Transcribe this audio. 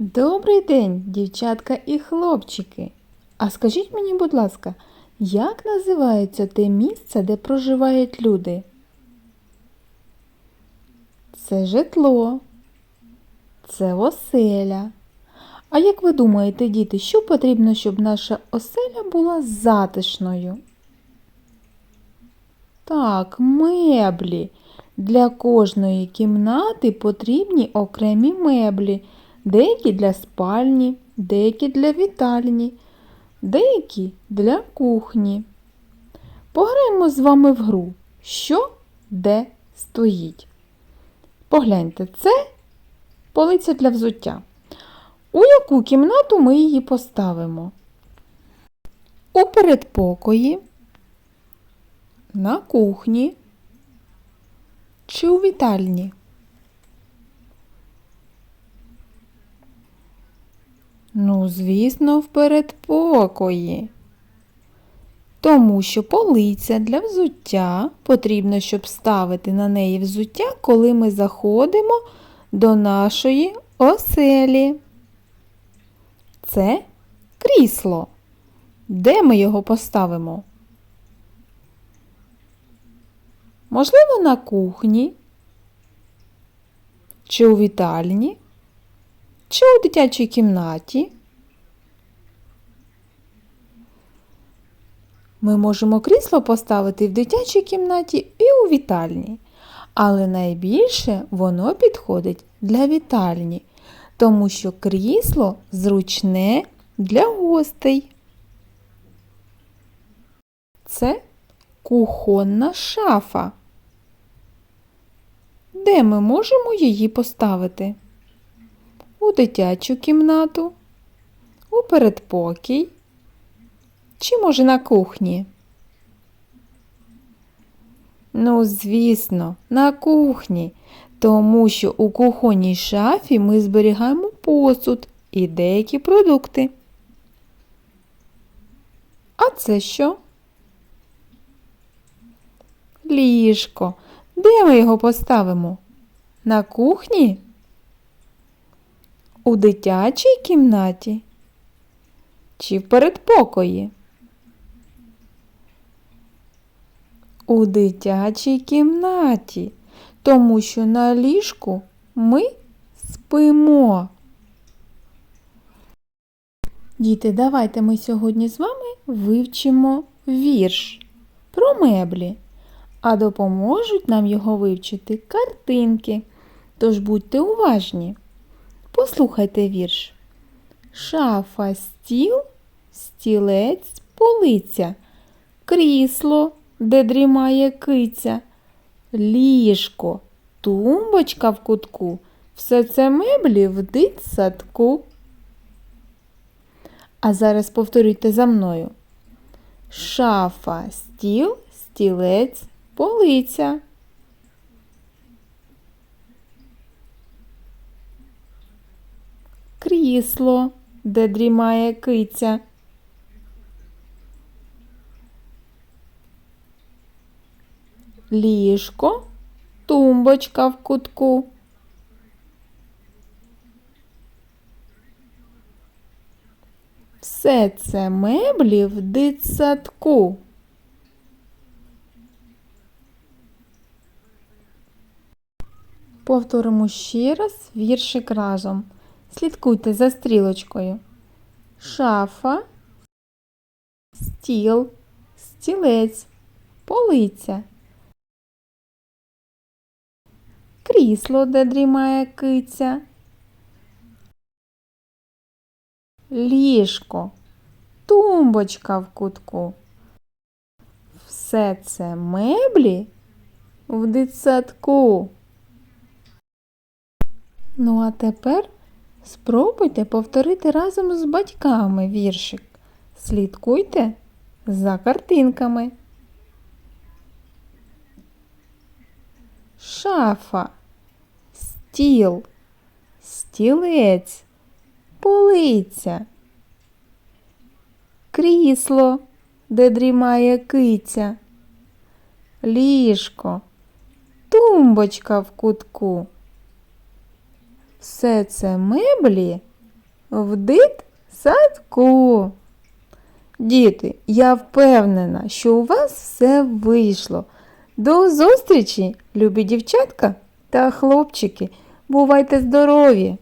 Добрий день, дівчатка і хлопчики. А скажіть мені, будь ласка, як називається те місце, де проживають люди? Це житло. Це оселя. А як ви думаєте, діти, що потрібно, щоб наша оселя була затишною? Так, меблі. Для кожної кімнати потрібні окремі меблі. Деякі для спальні, деякі для вітальні, деякі для кухні. Пограємо з вами в гру. Що де стоїть? Погляньте, це полиця для взуття. У яку кімнату ми її поставимо? У передпокої, на кухні чи у вітальні? Ну, звісно, в передпокої. Тому що полиця для взуття потрібно, щоб ставити на неї взуття, коли ми заходимо до нашої оселі. Це крісло. Де ми його поставимо? Можливо, на кухні, чи у вітальні, чи у дитячій кімнаті. Ми можемо крісло поставити в дитячій кімнаті і у вітальні, але найбільше воно підходить для вітальні, тому що крісло зручне для гостей. Це кухонна шафа. Де ми можемо її поставити? У дитячу кімнату, у передпокій чи, може, на кухні? Ну, звісно, на кухні, тому що у кухонній шафі ми зберігаємо посуд і деякі продукти. А це що? Ліжко. Де ми його поставимо? На кухні? У дитячій кімнаті? Чи в передпокої? У дитячій кімнаті, тому що на ліжку ми спимо. Діти, давайте ми сьогодні з вами вивчимо вірш про меблі, а допоможуть нам його вивчити картинки. Тож будьте уважні. Послухайте вірш. Шафа, стіл, стілець, полиця, крісло, де дрімає киця, ліжко, тумбочка в кутку. Все це меблі в дитсадку. А зараз повторюйте за мною. Шафа, стіл, стілець, полиця. Крісло, де дрімає киця. Ліжко, тумбочка в кутку. Все це меблі в дитсадку. Повторимо ще раз віршик разом. Слідкуйте за стрілочкою. Шафа, стіл, стілець, полиця. Крісло, де дрімає киця. Ліжко, тумбочка в кутку. Все це меблі в дитсадку. Ну, а тепер спробуйте повторити разом з батьками віршик. Слідкуйте за картинками. Шафа, стіл, стілець, полиця, крісло, де дрімає киця, ліжко, тумбочка в кутку. Все це меблі в дитсадку. Діти, я впевнена, що у вас все вийшло. До зустрічі, любі дівчатка та хлопчики. Бувайте здорові!